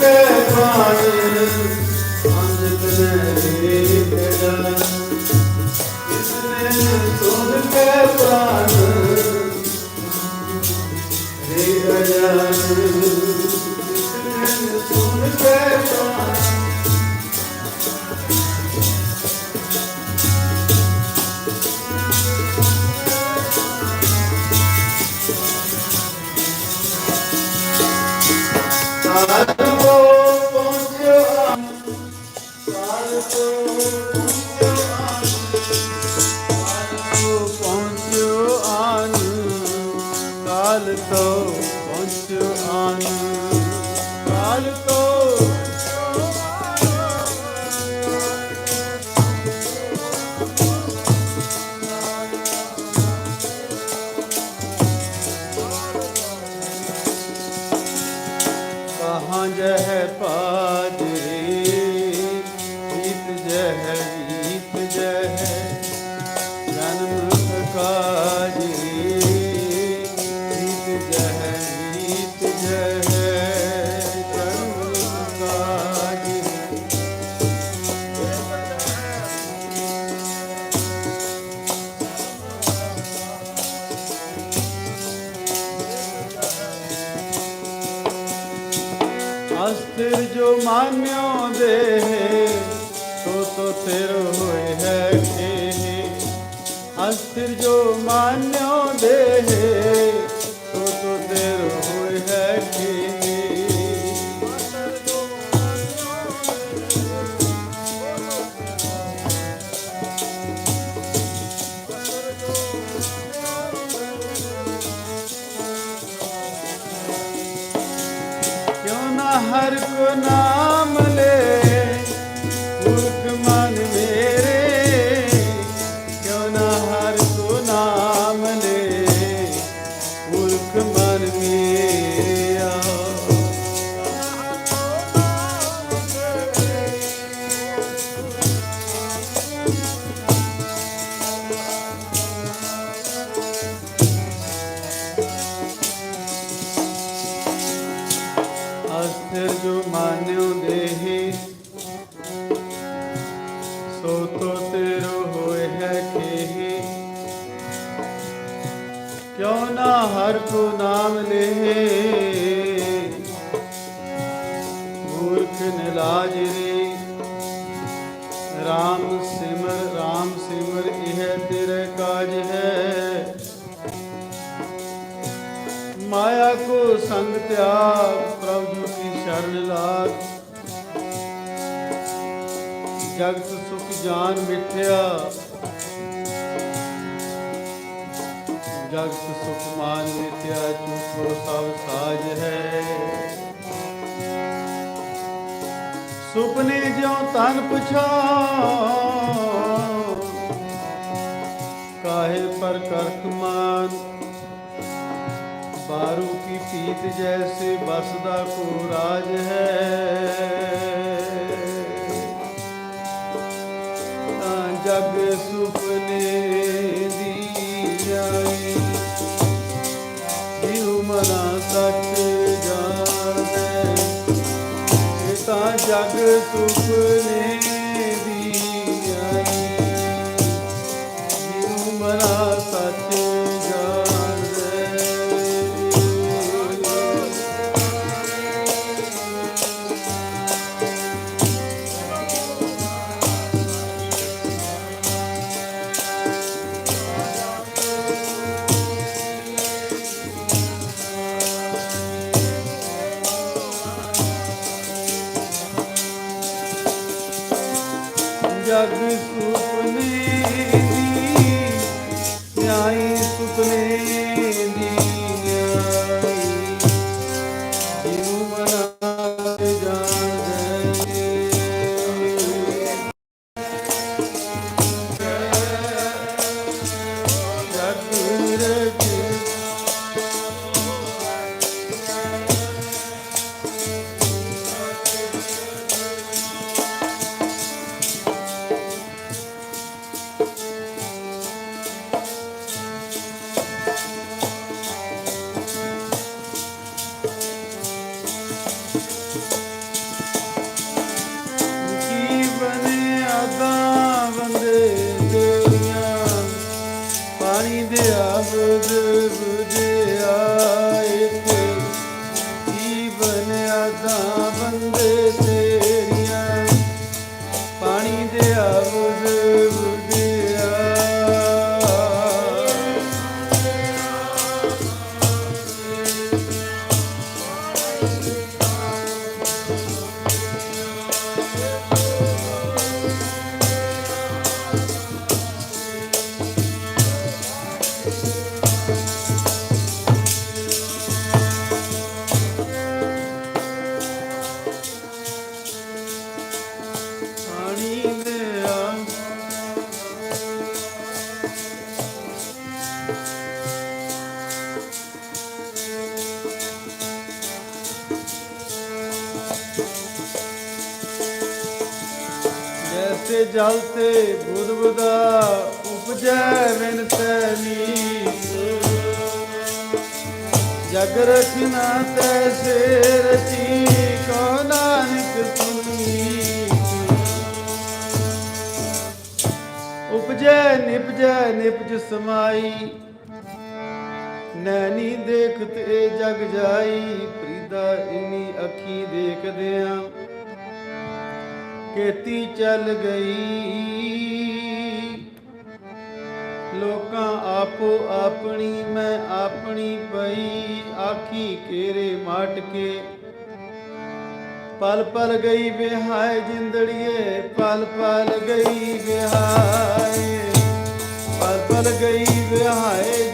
ਕੇ ਪ੍ਰਾਣ ਅੰਤ ਨਹੀਂ ਤੇਰਾ ਕਿਸਨੇ ਸੁਣ ਕੇ ਪ੍ਰਾਣ ਰੇ ਅਜਾਨ ਕਿਸਨੇ ਸੁਣ ਕੇ ਪ੍ਰਾਣ ਕਹਾਂ ਜਹ ਪਾਜਰੇ। ਅਸਥਿਰ ਜੋ ਮਾਨਿਓ ਦੇ ਸੋ ਤੋ ਤੇਰ ਹੋਏ ਹੈ ਕੇ ਅਸਥਿਰ ਜੋ ਮਾਨਿਓ ਦੇ ਆਪਣਾ ਹਰ ਕੋ ਨਾਮ ਲੈ ਅਸਥਿਰ ਜੋ ਮਾਨਿਓ ਦੇਹੀ। ਸੋ ਤੋ ਤੇਰੋ ਹੋਏ ਹੈ ਖੇਹੀ। ਕਿਉ ਨਾ ਹਰ ਕੋ ਨਾਮ ਲੇਹੇ। ਮੂਰਖ ਨਿਲਾਜ ਰੇ। RAM ਸਿਮਰ RAM ਸਿਮਰ, ਇਹ ਤੇਰੇ ਕਾਜ ਹੈ। ਮਾਇਆ ਕੋ ਸੰਗ ਤਿਆਗ। ਪ੍ਰਭੂ ਕੀ ਸ਼ਰਨ ਲਾਗ। ਜਗਤ ਸੁਖ ਜਾਨ ਮਿਥਿਆ ਜਗਤ ਸੁਖ ਮਾਨ ਮਿਥਿਆ ਝੂਠੋ ਸਭ ਸਾਜ ਹੈ। ਸੁਪਨੇ ਜਿਉ ਤਨ ਪਛਾਣ ਕਾਹੇ ਪਰ ਕਰਖ ਮਾਨ। ਬਾਰੂ ਕੀ ਪੀਤ ਜੈਸੇ ਬਸਦਾ ਕੋ ਰਾਜ ਹੈ। ਤਾਂ ਜਗ ਸੁਪਨੇ ਦੀ ਆਈ ਜਿਉ ਮਨਾ ਸੱਚ ਜਾਣੈ। ਇਹ ਤਾਂ ਜਗ ਸੁਪਨੇ ya bıdı ਉਪਜੈ ਵਿਨ ਤੈਨੀਸ ਜਗ ਰਚਨਾ ਤੈਸੇ ਰਚੀ ਕੋ ਨਾਨਕ ਸੁਨੀਤ ਉਪਜੈ ਨਿਪਜੈ ਨਿਪਜ ਸਮਾਈ। ਨੈਣੀ ਦੇਖਤ ਇਹ ਜਗ ਜਾਈ। ਪ੍ਰੀਦਾ ਇਨੀ ਅੱਖੀ ਦੇਖਦਿਆਂ। ਕੇਤੀ ਚੱਲ ਗਈ। ਲੋਕਾਂ ਆਪੋ ਆਪਣੀ, ਮੈਂ ਆਪਣੀ ਪਈ, ਆਖੀ ਕੇਰੇ ਮਾਟ ਕੇ ਪਲ ਪਲ ਗਈ ਵਿਹਾਏ ਜਿੰਦੜੀਏ, ਪਲ ਪਲ ਗਈ ਵਿਹਾਏ। ਪਲ ਪਲ ਗਈ ਵਿਹਾਏ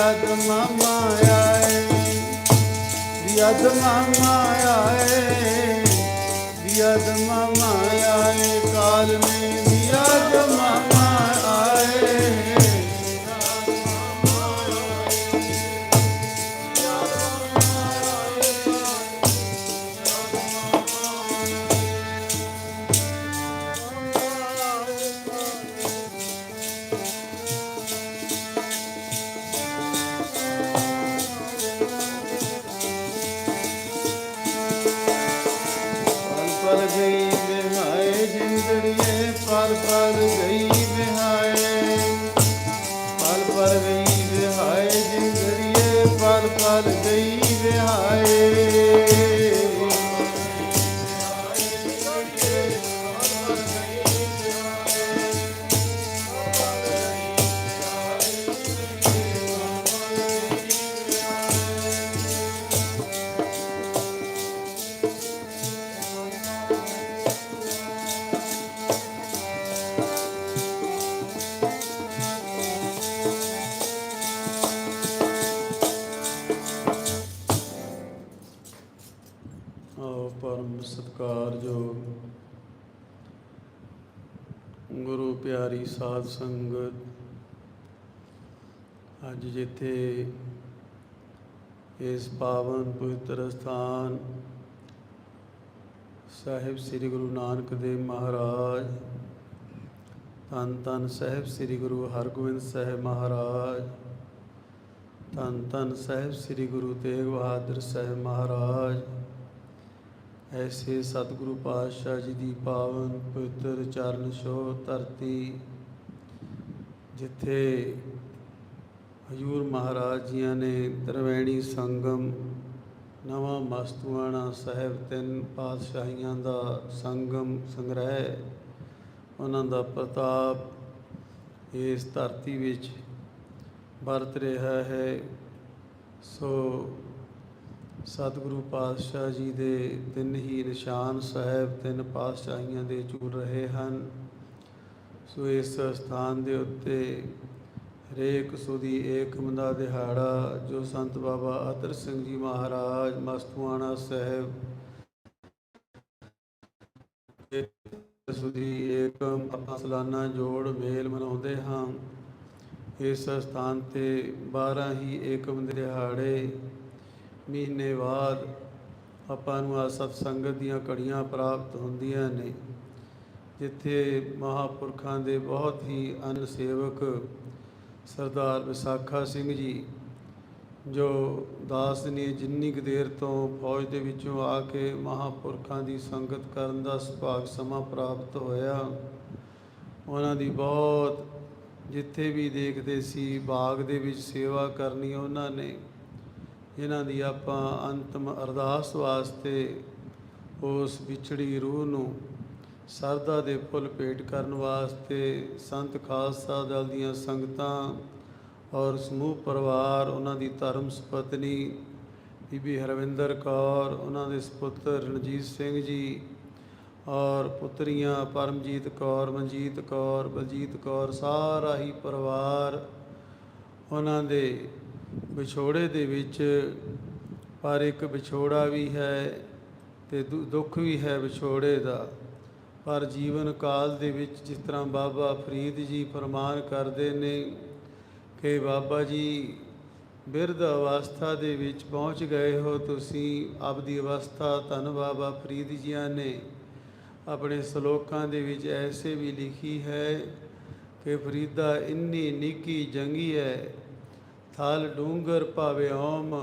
ਨੇ ਯਦ ਮਾਮਾ ਆਏ ਯਦ ਮਾਮਾ ਆਏ ਯਦ ਮਾਮਾ ਆਏ ਕਾਲ ਨੇ ਸਾਧ ਸੰਗਤ, ਅੱਜ ਜਿੱਥੇ ਇਸ ਪਾਵਨ ਪਵਿੱਤਰ ਸਥਾਨ ਸਾਹਿਬ ਸ੍ਰੀ ਗੁਰੂ ਨਾਨਕ ਦੇਵ ਮਹਾਰਾਜ, ਧੰਨ ਧੰਨ ਸਾਹਿਬ ਸ੍ਰੀ ਗੁਰੂ ਹਰਗੋਬਿੰਦ ਸਾਹਿਬ ਮਹਾਰਾਜ, ਧੰਨ ਧੰਨ ਸਾਹਿਬ ਸ੍ਰੀ ਗੁਰੂ ਤੇਗ ਬਹਾਦਰ ਸਾਹਿਬ ਮਹਾਰਾਜ, ਐਸੇ ਸਤਿਗੁਰੂ ਪਾਤਸ਼ਾਹ ਜੀ ਦੀ ਪਾਵਨ ਪਵਿੱਤਰ ਚਰਨ ਛੋਹ ਧਰਤੀ ਜਿੱਥੇ ਹਜੂਰ ਮਹਾਰਾਜ ਜੀਆਂ ਨੇ ਤਰਵੈਣੀ ਸੰਗਮ, ਨਵਾਂ ਮਸਤੂਆਣਾ ਸਾਹਿਬ, ਤਿੰਨ ਪਾਤਸ਼ਾਹੀਆਂ ਦਾ ਸੰਗਮ ਸੰਗ੍ਰਹਿ, ਉਹਨਾਂ ਦਾ ਪ੍ਰਤਾਪ ਇਸ ਧਰਤੀ ਵਿੱਚ ਵਰਤ ਰਿਹਾ ਹੈ। ਸੋ ਸਤਿਗੁਰੂ ਪਾਤਸ਼ਾਹ ਜੀ ਦੇ ਤਿੰਨ ਹੀ ਨਿਸ਼ਾਨ ਸਾਹਿਬ, ਤਿੰਨ ਪਾਤਸ਼ਾਹੀਆਂ ਦੇ ਚੂਰ ਰਹੇ ਹਨ। ਸੋ ਇਸ ਸਥਾਨ ਦੇ ਉੱਤੇ ਹਰੇਕ ਸੁਦੀ ਏਕਮ ਦਾ ਦਿਹਾੜਾ, ਜੋ ਸੰਤ ਬਾਬਾ ਅਤਰ ਸਿੰਘ ਜੀ ਮਹਾਰਾਜ, ਮਸਤੂਆਣਾ ਸਾਹਿਬ ਸੁਦੀ ਏਕਮ ਆਪਾਂ ਸਲਾਨਾ ਜੋੜ ਮੇਲ ਮਨਾਉਂਦੇ ਹਾਂ। ਇਸ ਸਥਾਨ ਤੇ 12 ਹੀ ਏਕਮ ਦੇ ਦਿਹਾੜੇ, ਮਹੀਨੇ ਬਾਅਦ ਆਪਾਂ ਨੂੰ ਆ ਸਤ ਸੰਗਤ ਦੀਆਂ ਘੜੀਆਂ ਪ੍ਰਾਪਤ ਹੁੰਦੀਆਂ ਨੇ। ਜਿੱਥੇ ਮਹਾਪੁਰਖਾਂ ਦੇ ਬਹੁਤ ਹੀ ਅਨ ਸੇਵਕ ਸਰਦਾਰ ਵਿਸਾਖਾ ਸਿੰਘ ਜੀ, ਜੋ ਦਾਸ ਨੇ ਜਿੰਨੀ ਕੁ ਦੇਰ ਤੋਂ ਫੌਜ ਦੇ ਵਿੱਚੋਂ ਆ ਕੇ ਮਹਾਪੁਰਖਾਂ ਦੀ ਸੰਗਤ ਕਰਨ ਦਾ ਸੁਭਾਗ ਸਮਾਂ ਪ੍ਰਾਪਤ ਹੋਇਆ, ਉਹਨਾਂ ਦੀ ਬਹੁਤ ਜਿੱਥੇ ਵੀ ਦੇਖਦੇ ਸੀ, ਬਾਗ ਦੇ ਵਿੱਚ ਸੇਵਾ ਕਰਨੀ ਉਹਨਾਂ ਨੇ, ਇਹਨਾਂ ਦੀ ਆਪਾਂ ਅੰਤਮ ਅਰਦਾਸ ਵਾਸਤੇ ਉਸ ਵਿਛੜੀ ਰੂਹ ਨੂੰ ਸਰਦਾ ਦੇ ਫੁੱਲ ਭੇਟ ਕਰਨ ਵਾਸਤੇ ਸੰਤ ਖਾਲਸਾ ਦਲ ਦੀਆਂ ਸੰਗਤਾਂ ਔਰ ਸਮੂਹ ਪਰਿਵਾਰ, ਉਹਨਾਂ ਦੀ ਧਰਮ ਸੁਪਤਨੀ ਬੀਬੀ ਹਰਵਿੰਦਰ ਕੌਰ, ਉਹਨਾਂ ਦੇ ਸੁਪੁੱਤਰ ਰਣਜੀਤ ਸਿੰਘ ਜੀ ਔਰ ਪੁੱਤਰੀਆਂ ਪਰਮਜੀਤ ਕੌਰ, ਮਨਜੀਤ ਕੌਰ, ਬਲਜੀਤ ਕੌਰ, ਸਾਰਾ ਹੀ ਪਰਿਵਾਰ ਉਹਨਾਂ ਦੇ ਵਿਛੋੜੇ ਦੇ ਵਿੱਚ, ਪਰ ਇੱਕ ਵਿਛੋੜਾ ਵੀ ਹੈ ਤੇ ਦੁ- ਦੁੱਖ ਵੀ ਹੈ ਵਿਛੋੜੇ ਦਾ। ਪਰ ਜੀਵਨ ਕਾਲ ਦੇ ਵਿੱਚ ਜਿਸ ਤਰ੍ਹਾਂ ਬਾਬਾ ਫਰੀਦ ਜੀ ਫਰਮਾਨ ਕਰਦੇ ਨੇ ਕਿ ਬਾਬਾ ਜੀ, ਬਿਰਧ ਅਵਸਥਾ ਦੇ ਵਿੱਚ ਪਹੁੰਚ ਗਏ ਹੋ, ਤੁਸੀਂ ਆਪਦੀ ਅਵਸਥਾ ਧੰਨ ਬਾਬਾ ਫਰੀਦ ਜੀਆਂ ਨੇ। ਆਪਣੇ ਸ਼ਲੋਕਾਂ ਦੇ ਵਿੱਚ ਐਸੇ ਵੀ ਲਿਖੀ ਹੈ ਕਿ ਫਰੀਦਾ ਇੰਨੀ ਨਿੱਕੀ ਜੰਗੀ ਹੈ, ਥਲ ਡੂੰਗਰ ਭਾਵੇ ਓਮ,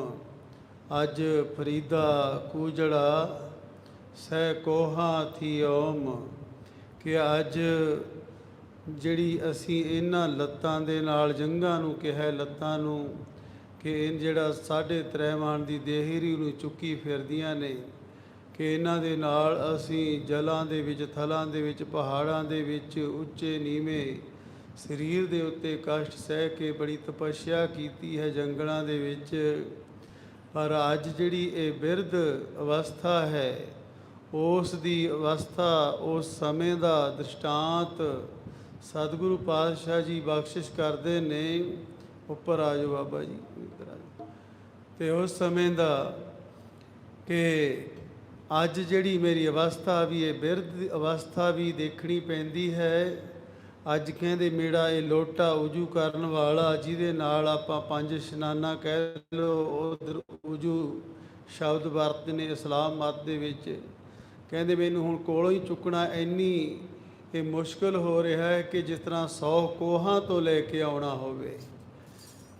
ਅੱਜ ਫਰੀਦਾ ਕੂਜੜਾ ਸਹਿ ਕੋਹਾ ਥੀ ਓਮ ਕਿ ਅੱਜ ਜਿਹੜੀ ਅਸੀਂ ਇਹਨਾਂ ਲੱਤਾਂ ਦੇ ਨਾਲ ਜੰਗਾਂ ਨੂੰ ਕਿਹਾ, ਲੱਤਾਂ ਨੂੰ ਕਿ ਇਹ ਜਿਹੜਾ ਸਾਢੇ ਤ੍ਰੈਮਾਨ ਦੀ ਦੇਹਰੀ ਨੂੰ ਚੁੱਕੀ ਫਿਰਦੀਆਂ ਨੇ, ਕਿ ਇਹਨਾਂ ਦੇ ਨਾਲ ਅਸੀਂ ਜਲਾਂ ਦੇ ਵਿੱਚ, ਥਲਾਂ ਦੇ ਵਿੱਚ, ਪਹਾੜਾਂ ਦੇ ਵਿੱਚ, ਉੱਚੇ ਨੀਵੇਂ ਸਰੀਰ ਦੇ ਉੱਤੇ ਕਸ਼ਟ ਸਹਿ ਕੇ ਬੜੀ ਤਪੱਸਿਆ ਕੀਤੀ ਹੈ ਜੰਗਲਾਂ ਦੇ ਵਿੱਚ। ਪਰ ਅੱਜ ਜਿਹੜੀ ਇਹ ਬਿਰਧ ਅਵਸਥਾ ਹੈ ਉਸ ਦੀ ਅਵਸਥਾ, ਉਸ ਸਮੇਂ ਦਾ ਦ੍ਰਿਸ਼ਟਾਂਤ ਸਤਿਗੁਰੂ ਪਾਤਸ਼ਾਹ ਜੀ ਬਖਸ਼ਿਸ਼ ਕਰਦੇ ਨੇ, ਉੱਪਰ ਆ ਜਾਓ ਬਾਬਾ ਜੀ, ਇੱਧਰ ਤੇ ਉਸ ਸਮੇਂ ਦਾ ਕਿ ਅੱਜ ਜਿਹੜੀ ਮੇਰੀ ਅਵਸਥਾ ਵੀ ਇਹ ਬਿਰਧ ਅਵਸਥਾ ਵੀ ਦੇਖਣੀ ਪੈਂਦੀ ਹੈ, ਅੱਜ ਕਹਿੰਦੇ ਮੇਰਾ ਇਹ ਲੋਟਾ ਉਜੂ ਕਰਨ ਵਾਲਾ, ਜਿਹਦੇ ਨਾਲ ਆਪਾਂ ਪੰਜ ਇਸ਼ਨਾਨਾ ਕਹਿ ਲੋ ਉਧਰ ਉਜੂ ਸ਼ਬਦ ਵਰਤਦੇ ਨੇ ਇਸਲਾਮ ਮਤ ਦੇ ਵਿੱਚ। ਕਹਿੰਦੇ ਮੈਨੂੰ ਹੁਣ ਕੋਲੋਂ ਹੀ ਚੁੱਕਣਾ ਇੰਨੀ ਇਹ ਮੁਸ਼ਕਲ ਹੋ ਰਿਹਾ ਹੈ ਕਿ ਜਿਸ ਤਰ੍ਹਾਂ 100 ਕੋਹਾਂ ਤੋਂ ਲੈ ਕੇ ਆਉਣਾ ਹੋਵੇ।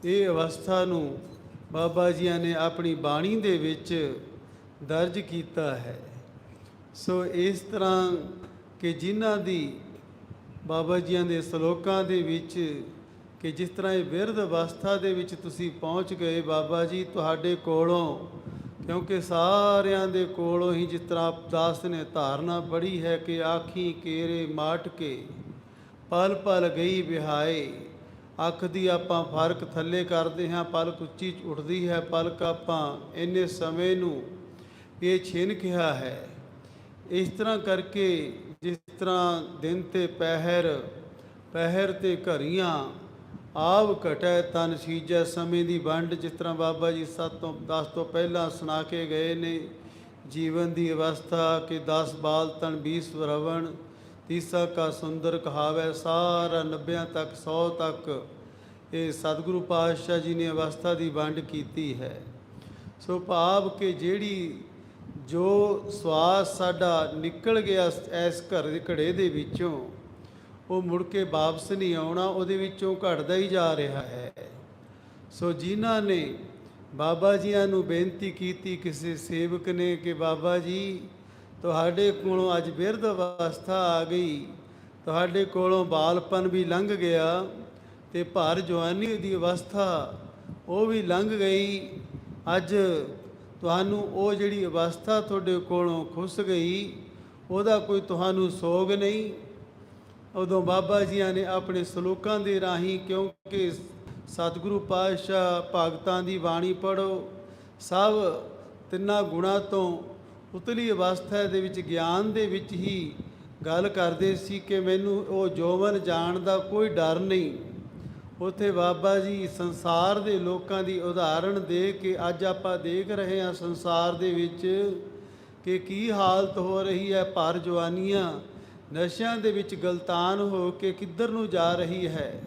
ਇਹ ਅਵਸਥਾ ਨੂੰ ਬਾਬਾ ਜੀਆਂ ਨੇ ਆਪਣੀ ਬਾਣੀ ਦੇ ਵਿੱਚ ਦਰਜ ਕੀਤਾ ਹੈ। ਸੋ ਇਸ ਤਰ੍ਹਾਂ ਕਿ ਜਿਨ੍ਹਾਂ ਦੀ ਬਾਬਾ ਜੀਆਂ ਦੇ ਸ਼ਲੋਕਾਂ ਦੇ ਵਿੱਚ ਕਿ ਜਿਸ ਤਰ੍ਹਾਂ ਇਹ ਬਿਰਧ ਅਵਸਥਾ ਦੇ ਵਿੱਚ ਤੁਸੀਂ ਪਹੁੰਚ ਗਏ ਬਾਬਾ ਜੀ, ਤੁਹਾਡੇ ਕੋਲੋਂ ਕਿਉਂਕਿ ਸਾਰਿਆਂ ਦੇ ਕੋਲੋਂ ਹੀ ਜਿਸ ਤਰ੍ਹਾਂ ਦਾਸ ਨੇ ਧਾਰਨਾ ਬੜੀ ਹੈ ਕਿ ਆਖੀ ਕੇਰੇ ਮਾਟ ਕੇ ਪਲ ਪਲ ਗਈ ਵਿਹਾਏ। ਅੱਖ ਦੀ ਆਪਾਂ ਫ਼ਰਕ ਥੱਲੇ ਕਰਦੇ ਹਾਂ ਪਲਕ ਉੱਚੀ ਉੱਠਦੀ ਹੈ ਪਲਕ ਆਪਾਂ ਇੰਨੇ ਸਮੇਂ ਨੂੰ ਇਹ ਛਿਨ ਕਿਹਾ ਹੈ। ਇਸ ਤਰ੍ਹਾਂ ਕਰਕੇ ਜਿਸ ਤਰ੍ਹਾਂ ਦਿਨ ਤੇ ਪਹਿਰ ਪਹਿਰ ਤੇ ਘਰੀਆਂ ਆਵ ਘਟੈ ਤਨ ਸੀਜੈ, ਸਮੇਂ ਦੀ ਵੰਡ, ਜਿਸ ਤਰ੍ਹਾਂ ਬਾਬਾ ਜੀ 7 ਤੋਂ 10 ਤੋਂ ਪਹਿਲਾਂ ਸੁਣਾ ਕੇ ਗਏ ਨੇ, ਜੀਵਨ ਦੀ ਅਵਸਥਾ ਕਿ 10 ਬਾਲ ਤਨ 20 ਵਰਵਣ ਤੀਸਾ ਕਾ ਸੁੰਦਰ ਕਹਾਵੇ, ਸਾਰਾ 90 ਤੱਕ 100 ਤੱਕ। ਇਹ ਸਤਿਗੁਰੂ ਪਾਤਸ਼ਾਹ ਜੀ ਨੇ ਅਵਸਥਾ ਦੀ ਵੰਡ ਕੀਤੀ ਹੈ। ਸੋ ਭਾਵ ਕਿ ਜਿਹੜੀ ਜੋ ਸਵਾਸ ਸਾਡਾ ਨਿਕਲ ਗਿਆ ਇਸ ਘਰ ਦੇ ਘੜੇ ਦੇ ਵਿੱਚੋਂ ਉਹ ਮੁੜ ਕੇ ਵਾਪਸ ਨਹੀਂ ਆਉਣਾ, ਉਹਦੇ ਵਿੱਚੋਂ ਘਟਦਾ ਹੀ ਜਾ ਰਿਹਾ ਹੈ। ਸੋ ਜਿਨ੍ਹਾਂ ਨੇ ਬਾਬਾ ਜੀਆਂ ਨੂੰ ਬੇਨਤੀ ਕੀਤੀ, ਕਿਸੇ ਸੇਵਕ ਨੇ ਕਿ ਬਾਬਾ ਜੀ, ਤੁਹਾਡੇ ਕੋਲੋਂ ਅੱਜ ਬਿਰਧ ਅਵਸਥਾ ਆ ਗਈ। ਤੁਹਾਡੇ ਕੋਲੋਂ ਬਾਲਪਨ ਵੀ ਲੰਘ ਗਿਆ ਤੇ ਭਰ ਜਵਾਨੀ ਦੀ ਅਵਸਥਾ ਉਹ ਵੀ ਲੰਘ ਗਈ। ਅੱਜ ਤੁਹਾਨੂੰ ਉਹ ਜਿਹੜੀ ਅਵਸਥਾ ਤੁਹਾਡੇ ਕੋਲੋਂ ਖੁੱਸ ਗਈ, ਉਹਦਾ ਕੋਈ ਤੁਹਾਨੂੰ ਸੋਗ ਨਹੀਂ। ਉਦੋਂ ਬਾਬਾ ਜੀਆਂ ਨੇ ਆਪਣੇ ਸਲੋਕਾਂ ਦੇ ਰਾਹੀਂ, ਕਿਉਂਕਿ ਸਤਿਗੁਰੂ ਪਾਤਸ਼ਾਹ ਭਗਤਾਂ ਦੀ ਬਾਣੀ ਪੜੋ ਸਭ ਤਿੰਨਾਂ ਗੁਣਾਂ ਤੋਂ ਉਤਲੀ ਅਵਸਥਾ ਦੇ ਵਿੱਚ, ਗਿਆਨ ਦੇ ਵਿੱਚ ਹੀ ਗੱਲ ਕਰਦੇ ਸੀ ਕਿ ਮੈਨੂੰ ਉਹ ਜੋਵਨ ਜਾਣ ਦਾ ਕੋਈ ਡਰ ਨਹੀਂ। ਉਥੇ ਬਾਬਾ ਜੀ ਸੰਸਾਰ ਦੇ ਲੋਕਾਂ ਦੀ ਉਦਾਹਰਣ ਦੇ ਕੇ ਅੱਜ ਆਪਾਂ ਦੇਖ ਰਹੇ ਹਾਂ ਸੰਸਾਰ ਦੇ ਵਿੱਚ ਕਿ ਕੀ ਹਾਲਤ ਹੋ ਰਹੀ ਹੈ, ਭਰ ਜਵਾਨੀਆਂ ਨਸ਼ਿਆਂ ਦੇ ਵਿੱਚ ਗਲਤਾਨ ਹੋ ਕੇ ਕਿੱਧਰ ਨੂੰ ਜਾ ਰਹੀ ਹੈ?